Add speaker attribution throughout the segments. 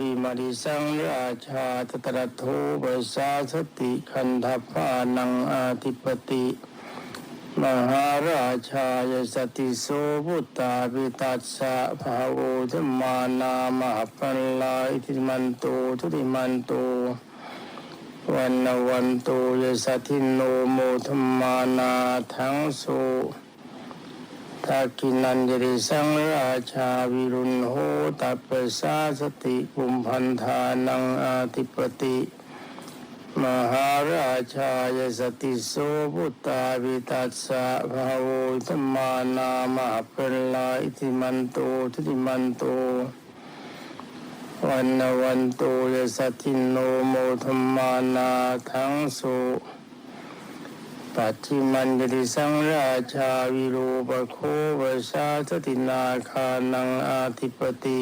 Speaker 1: ริมาริสังราชาตตระโทปสาสติคันธพานังอาธิปติ มหาราชายสติโสพุตตาปิตัสสะภาโวธมานามหปัลลาอิติมันโตทุติมันโตวันนวันโตยสตินโนโมธมานาทังโส ทากินันยริสังราชาวิรุณโหตัปสาสติปุมพันธานังอาธิปติมหาราชายสติโสพุตตาวิตัสสะภาโวธมมานามหเปลลาอิติมันโตทุติมันโตวันนวันโตยสตินโนโมธมมานาทังสุ ปัจจิมันยติสังราชาวิรูปโควชาสตินาคานังอาธิปติ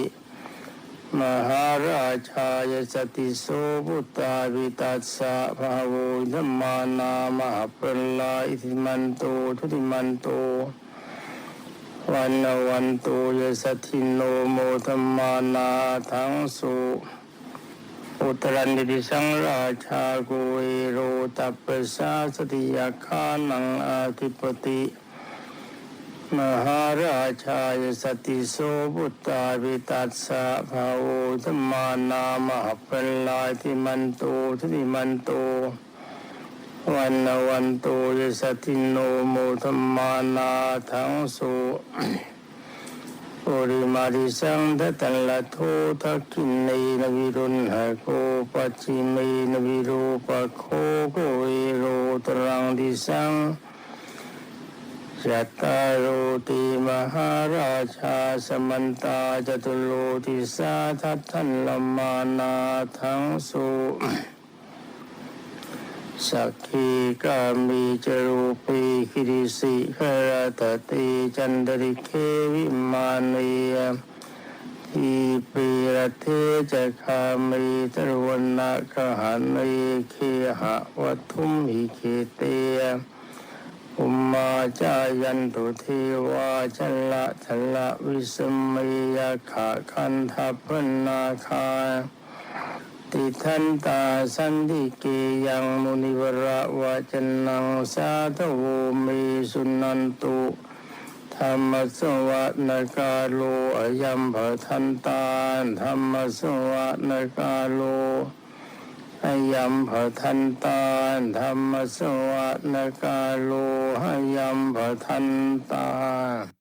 Speaker 1: มหาราชายสติโสพุตาวิตัสสะภาโวธมมานามหเปลลาอิติมันโตทุติมันโตวันนวันโตยสตินโนโมธมมานาทังสุ อุตรันดิสังราชาโกเอโรตัปปสาสติยาคานังอาธิปติมหาราชายสติโสพุตตาวิตัสสะภาโวธมมานามหเปลลาทิมันโตทิมันโตวันนวันโตยสตินโนโมธมานาทังสุ ปุริมาริสังทตัลละโททักินเนนวิรุณหะโกปัจิเมนวิรูปโคโกเอโรตรังดิสังยัตตาโรติมหาราชาสมันตาจตุโลติสาทัตทันลมานาทังสุ สักขีกามีจรูปีคิริสิขรตติจันดริเควิมานียทีปีระเทจะคามีตรวนาคหันเยเคหะวัทุมหิเคเตียอุมาจายันตุเทวาชละชละวิสมัยยาขาคันทัพพนาคา ติทันตาสันติเกยังมุนิวระวาจนังสาธโวเมสุนันตุธรรมสวะนกาโลอยัมภทันตาธรรมสวะนกาโลหยัมภทันตาธรรมสวะนกาโลหยัมภทันตา